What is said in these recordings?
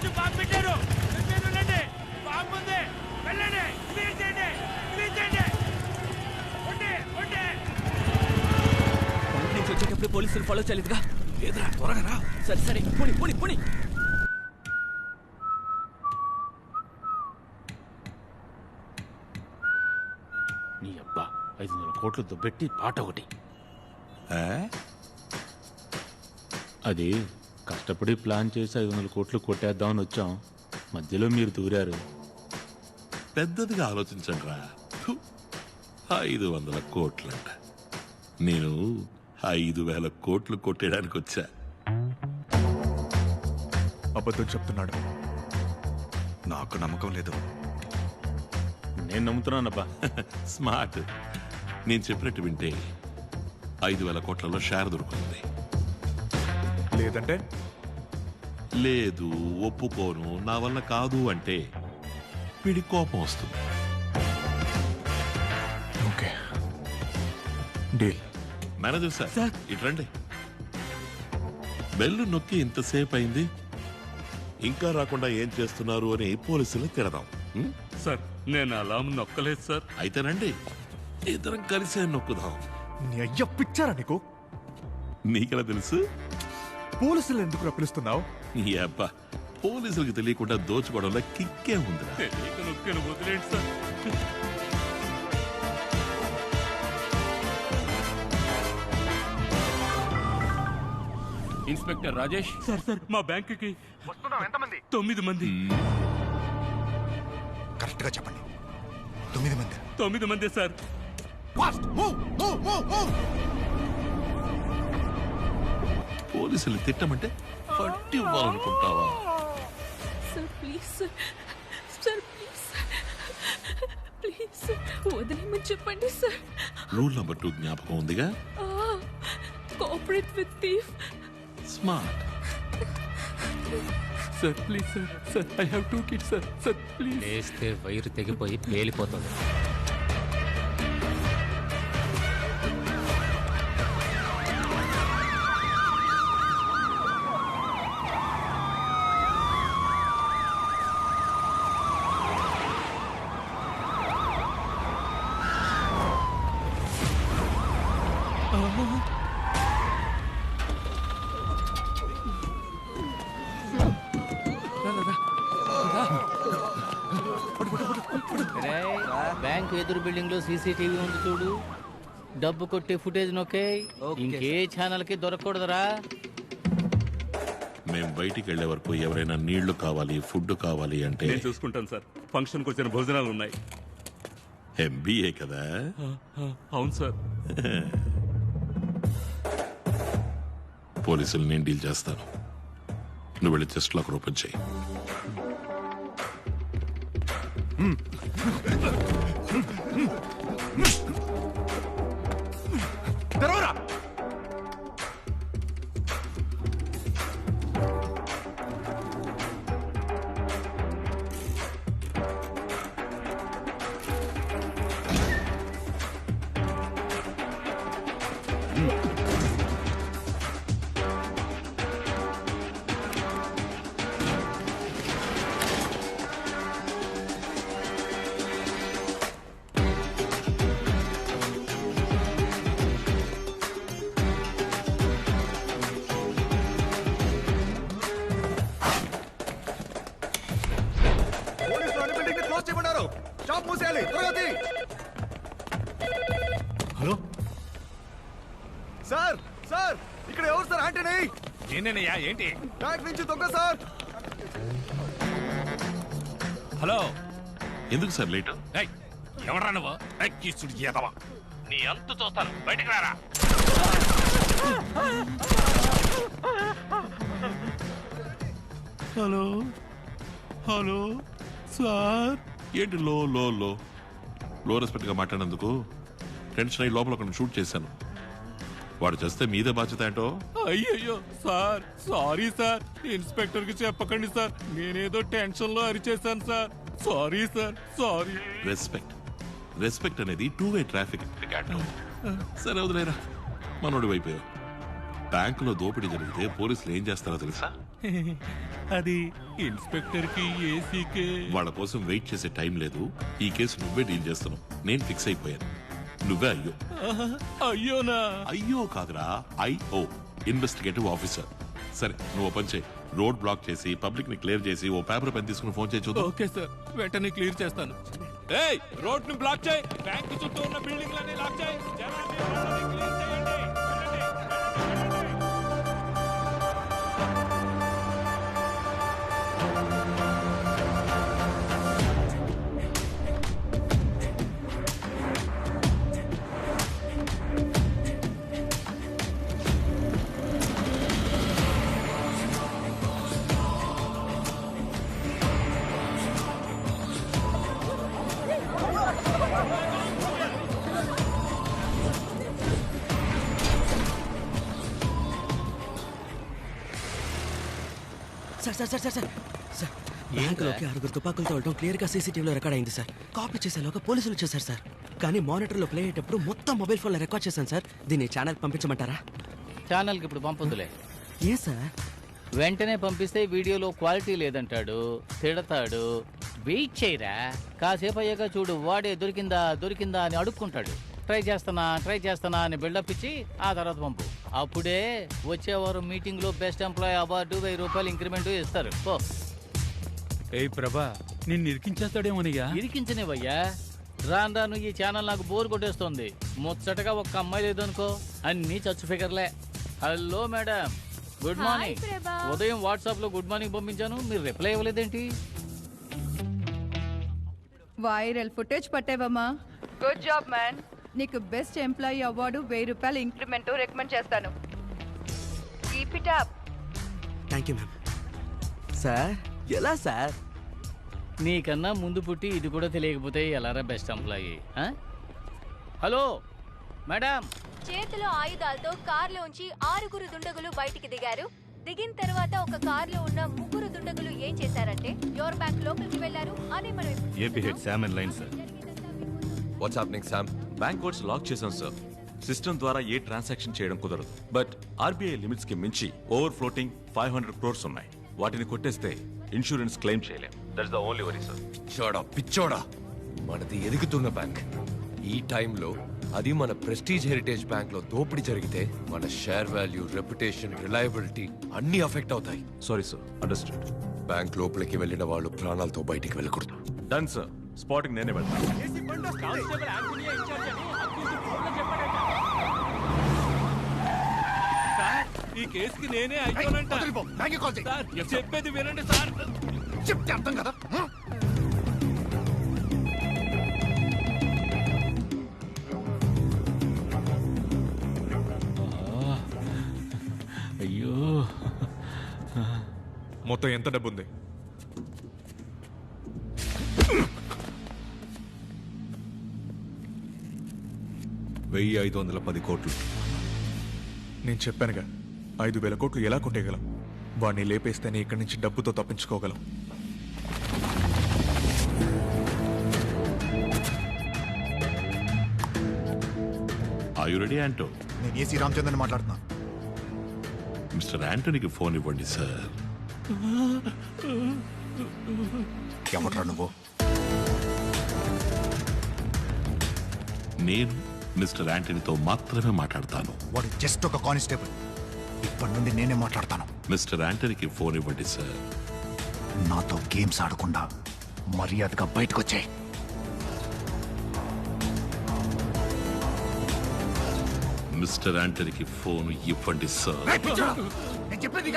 నుంచి బాంబు పెట్టారు. మీరు వెళ్ళండి బాంబు ఉంది. వెళ్ళండి. క్లియర్ చేయండి. క్లియర్ చేయండి. ఉండి ఉండి. నుంచి వచ్చేటప్పుడు పోలీసులు ఫాలో చేయలేదుగా? లేదురా త్వరగా రా. సరే సరే. పోని పోని పోని. నీ అబ్బా ఐదు వందల కోట్లతో పెట్టి పాట ఒకటి? అది కష్టపడి ప్లాన్ చేసి ఐదు వందల కోట్లు కొట్టేద్దామని వచ్చాం. మధ్యలో మీరు దూరారు. పెద్దదిగా ఆలోచించండి రా ఐదు వందల కోట్లంట. నేను ఐదు వేల కోట్లు కొట్టేయడానికి వచ్చా. అబద్ధం చెప్తున్నాడు. నాకు నమ్మకం లేదు. నేను నమ్ముతున్నానబ్బా. స్మార్ట్. నేను చెప్పినట్టు వింటే ఐదు వేల కోట్లలో షేర్ దొరుకుతుంది. లేదంటే లేదు ఒప్పుకోను నా వల్ల కాదు అంటే వీడి కోపం వస్తుంది. ఓకే. డీల్. మేనేజర్ సార్ ఇటు రండి. బెల్లు నొక్కి ఇంతసేపు అయింది. ఇంకా రాకుండా ఏం చేస్తున్నారు అని పోలీసులు తిడదాం. ఉం? సార్ నేను అలా నొక్కలేదు సార్. అయితే రండి. ఇద్దరం కలిసే నొక్కుదాం. నీ అయ్య పిచ్చారా నీకు? నీకెలా తెలుసు? పోలీసులు ఎందుకు పిలుస్తున్నావు? అబ్బా పోలీసులకు తెలియకుండా దోచుకోవడంలో కిక్కే ఉందిరా? వదిలేండి sir. Inspector Rajesh? Sir sir. మా బ్యాంకుకి తొమ్మిది మంది. కరెక్ట్గా చెప్పండి. తొమ్మిది మంది. తొమ్మిది మంది సార్. పోలీసులు తిట్టమంటే పట్టి ఇవ్వాలనుకుంటావా? Sir please sir please please వదిలేమని చెప్పండి సార్ రూల్ నెంబర్ టూ జ్ఞాపకం ఉందిగా? Cooperate with thief smart sir please sir sir I have two kids sir sir please లేస్తే వైరు తెగిపోయి పేలిపోతుంది. బ్యాంక్ ఎదురు బిల్డింగ్లో సీసీటీవీ ఉంది చూడు. డబ్బు కొట్టే ఫుటేజ్ నొక్కే. ఇంకే ఛానల్కి దొరకకూడదురా. మేం బయటికి వెళ్ళే వరకు ఎవరైనా నీళ్ళు కావాలి ఫుడ్ కావాలి అంటే నేను చూసుకుంటాను సార్. ఫంక్షన్కి వచ్చిన భోజనాలు ఉన్నాయి. ఎంబీఏ కదా? అవును సార్. పోలీసులు నేను డీల్ చేస్తాను. నువ్వు వెళ్ళి చెస్ట్ లాక్ ఓపెన్ చేయి. Hum, hum, hum. ఏంటన్నయ్యా ఏంటి? బ్యాంక్ నుంచి దొంగ సార్. హలో. ఎందుకు సార్ లేట్? ఎవరా నువ్వు? గీతవా నీ అంత చూస్తాను బయటకు రారా. హలో. Hello sir. ఏంటి లో లో లో? లో రెస్పెక్ట్గా మాట్లాడినందుకు టెన్షన్ అయ్యి లోపల ఒకరిని షూట్ చేశాను. వాడు చేస్తే మీదే బాధ్యత ఏంటో? అయ్యయ్యో సార్ సారీ సార్. ఇన్స్పెక్టర్కి చెప్పకండి సార్. నేనేదో టెన్షన్లో అరిచేశాను sir. Sorry sir sorry. Respect. Respect అనేది టూ వే ట్రాఫిక్ సరే వదిలేరా. మనోడి వైపు బ్యాంకులో దోపిడీ జరిగితే పోలీసులు ఏం చేస్తారో తెలుసా? అది ఇన్స్పెక్టర్కి ఏసీకే. వాళ్ళ కోసం వెయిట్ చేసే టైం లేదు. ఈ కేసు నువ్వే డీల్ చేస్తున్నావు. నేను ఫిక్స్ అయిపోయాను. నువ్వే అయ్యో. అయ్యోనా? అయ్యో కాదురా ఐఓ ఇన్వెస్టిగేటివ్ ఆఫీసర్. సరే నువ్వు ఓ పని చేయి. రోడ్ బ్లాక్ చేసి పబ్లిక్ని క్లియర్ చేసి ఓ పేపర్ పెన్ తీసుకుని ఫోన్ చేయి చూద్దాం. ఓకే సార్ వెంటనే క్లియర్ చేస్తాను. ఏయ్ రోడ్ని బ్లాక్ చేయి. బ్యాంక్ చుట్టూ ఉన్న బిల్డింగ్ లన్నీ లాక్ చేయి. జనాన్ని రోడ్లని క్లియర్ చేయండి sir sir sir sir sir. Sir బ్యాంకులోకి ఆరుగురు తుపాకులతో వెళ్ళడం క్లియర్గా సీసీటీవీలో రికార్డ్ అయింది సార్. కాపీ చేసేలోగా పోలీసులు వచ్చేసారు సార్. కానీ మానిటర్లో ప్లే అయ్యేటప్పుడు మొత్తం మొబైల్ ఫోన్లో రికార్డ్ చేశాను సార్. దీన్ని ఛానల్ పంపించమంటారా? ఛానల్కి ఇప్పుడు పంపొద్దులే. ఏ సార్? వెంటనే పంపిస్తే వీడియోలో క్వాలిటీ లేదంటాడు తిడతాడు. వెయిట్ చేయరా? కాసేపు అయ్యాక చూడు వాడే దొరికిందా దొరికిందా అని అడుక్కుంటాడు. ట్రై చేస్తానా ట్రై చేస్తానా అని బిల్డప్ ఇచ్చి ఆ తర్వాత పంపు. అప్పుడే వచ్చేవారు మీటింగ్లో బెస్ట్ ఎంప్లాయీ అవార్డు వెయ్యి రూపాయలు ఇంక్రిమెంట్ ఇస్తారు. పో. ఏయ్ ప్రభా నిన్ను ఇరికించేస్తాడేమోనయ్యా? ఇరికించనివయ్యా. రాను రాను ఈ ఛానల్ నాకు బోర్ కొట్టేస్తుంది. ముచ్చటగా ఒక్క అమ్మాయి లేదనుకో అన్ని చచ్చు ఫిగర్లే. Hello madam good morning. ఉదయం వాట్సాప్లో గుడ్ మార్నింగ్ పంపించాను మీరు రిప్లై ఇవ్వలేదేంటి? వైరల్ ఫుటేజ్ పట్టేవమ్మా. గుడ్ జాబ్ మ్యాన్ నీకు బెస్ట్ ఎంప్లాయీ అవార్డు వెయ్యి రూపాయలు ఇంక్రిమెంట్ రికమెండ్ చేస్తాను. Keep it up thank you ma'am sir ఎలా సార్ నీకన్నా ముందు పుట్టి ఇది కూడా తెలియకపోతే ఎలారా బెస్ట్ ఎంప్లాయీ హలో మేడం చేతిలో ఆయుధాలతో కార్లోంచి ఆరుగురు దుండగులు బయటికి దిగారు. దిగిన తర్వాత ఒక కార్లో ఉన్న ముగ్గురు దుండగులు ఏం చేశారంటే యోర్ బ్యాంక్ లోపలికి వెళ్ళారు అదే మనం AP head Sam and line sir what's happening Sam bank codes lock చేశాం సార్ సిస్టమ్ ద్వారా ఏ ట్రాన్సాక్షన్ చేయడం కుదరదు. బట్ ఆర్బీఐ లిమిట్స్కి మించి over floating five hundred crores ఉన్నాయి. వాటిని కొట్టేస్తే ఇన్సూరెన్స్ క్లెయిమ్ చేయలేం. That's the only worry sir చోడా పిచ్చోడా. మనది ఎదుగుతున్న బ్యాంక్. ఈ టైంలో అది మన ప్రెస్టీజ్ హెరిటేజ్ బ్యాంక్లో దోపిడీ జరిగితే మన షేర్ వాల్యూ రెప్యుటేషన్ రిలయబిలిటీ అన్ని అఫెక్ట్ అవుతాయి. సారీ సార్ అండర్స్టూడ్ బ్యాంక్ లోపలికి వెళ్ళిన వాళ్ళు ప్రాణాలతో బయటికి వెళ్ళకూడదు. డన్ సార్ స్పాటింగ్ నేనే వెళ్తాను సార్ ఈ కేసుకి నేనే అయిపోనంట. చెప్పేది వినండి సార్. చెప్తే అర్థం కదా? అయ్యో. మొత్తం ఎంత డబ్బు ఉంది వెయ్యి ఐదు వందల పది కోట్లు. నేను చెప్పానుగా ఐదు వేల కోట్లు ఎలా కొట్టేయగలం? వాడిని లేపేస్తేనే ఇక్కడి నుంచి డబ్బుతో తప్పించుకోగలం. ఆయు రెడీ యాంటో నేను ఏసీ రామచంద్రని మాట్లాడుతున్నా. మిస్టర్ యాంటోనీకి ఫోన్ ఇవ్వండి సార్. ఎవట్రా నువ్వు? నేను మిస్టర్ యాంటనీతో మాత్రమే మాట్లాడతాను. వాడు జస్ట్ ఒక కానిస్టేబుల్. ఇప్పటి నుండి నేనే మాట్లాడతాను. మిస్టర్ యాంటనీకి ఫోన్ ఇవ్వండి సార్. నాతో గేమ్స్ ఆడకుండా మర్యాదగా బయటకు వచ్చాయి మిస్టర్ యాంటనీకి ఫోన్ ఇవ్వండి సార్. చెప్పేది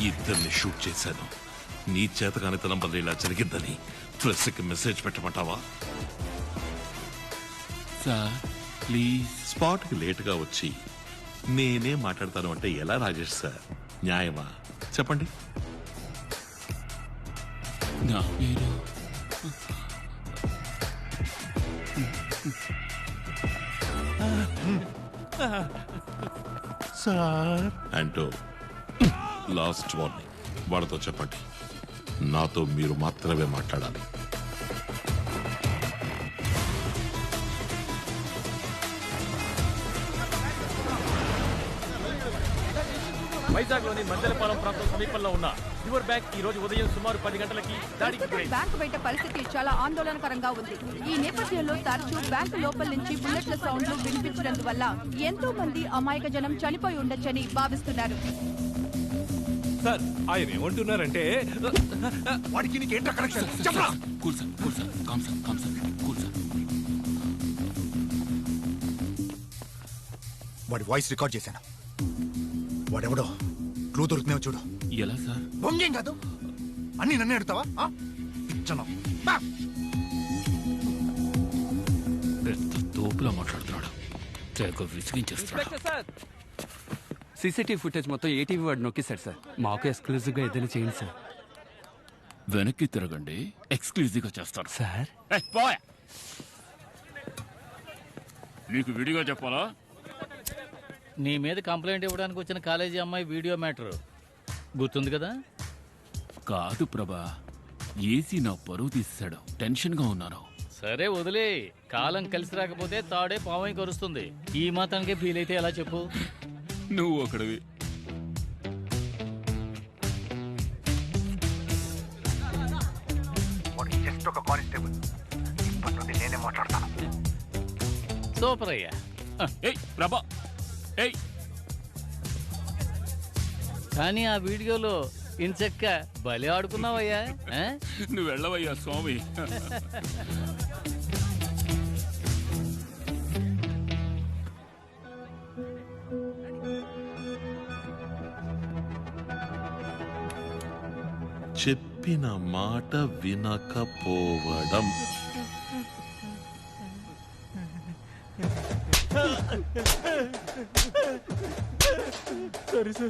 ఇద్దరిని షూట్ చేశాను. నీ చేతకానితనం వల్ల ఇలా జరిగిందని ప్రెస్కి మెసేజ్ పెట్టమంటావా? Sir please. స్పాట్కి లేటుగా వచ్చి నేనే మాట్లాడతాను అంటే ఎలా రాజేష్ సార్? న్యాయమా? చెప్పండి. నా పేరు. సార్. అంటూ లాస్ట్ వార్నింగ్. వాళ్ళతో చెప్పండి. నాతో మీరు మాత్రమే మాట్లాడాలి. వైజాగ్లోని మందలపాలెం ప్రాంతం సమీపంలో ఉన్న యువర్ బ్యాంక్ ఈ రోజు ఉదయం సుమారు పది గంటలకి దాడికి బ్యాంకు బయట పరిస్థితి చాలా ఆందోళనకరంగా ఉంది. ఈ నేపథ్యంలో తరచూ బ్యాంకు లోపల నుంచి బుల్లెట్ల సౌండ్లు వినిపించినందువల్ల ఎంతో మంది అమాయక జనం చనిపోయి ఉండొచ్చని భావిస్తున్నారు. సార్ ఆయన ఏమంటున్నారంటే వాడికి నీకేంటో కనెక్షన్ చెప్పరా? Cool sir cool sir calm sir calm sir cool sir. వాడి వాయిస్ రికార్డ్ చేశాను? వాడెవడో? క్లూ దొరుకుతున్నావు చూడు. ఎలా సార్? బొంగేం కాదు. అన్ని నన్నే? పిచ్చను బా. పెద్ద తోపులా మాట్లాడుతున్నాడు. తెగ విసిగించేస్తున్నాడు సార్ సీసీటీవీ ఫుటేజ్ మొత్తం ఏటీవీ వాడు నొక్కేశాడు సార్. మాకు ఎక్స్క్లూజివ్గా ఏదైనా చేయండి సార్. వెనక్కి తిరగండి. ఎక్స్క్లూజివ్గా చేస్తారు సార్. నీకు విడిగా చెప్పాలా? నీ మీద కంప్లైంట్ ఇవ్వడానికి వచ్చిన కాలేజీ అమ్మాయి వీడియో మ్యాటర్. గుర్తుంది కదా? కాదు ప్రభా ఏసీ నా పరువు తీసేశాడు. టెన్షన్గా ఉన్నాను. సరే వదిలే. కాలం కలిసి రాకపోతే తాడే పావై కరుస్తుంది. ఈ మాత్రానికే ఫీల్ అయితే ఎలా చెప్పు? నువ్వు ఒకడివి. జస్ట్ ఒక కానిస్టేబుల్. ఇప్పటి నుండి నేనే మాట్లాడతాను. సూపర్ అయ్యా. ఏయ్ ప్రభా. ఏయ్. కానీ ఆ వీడియోలో ఇంచక్క బలి ఆడుకున్నావయ్యా ఆ? నువ్వు వెళ్ళవయ్యా స్వామి. చెప్పిన మాట వినకపోవడం.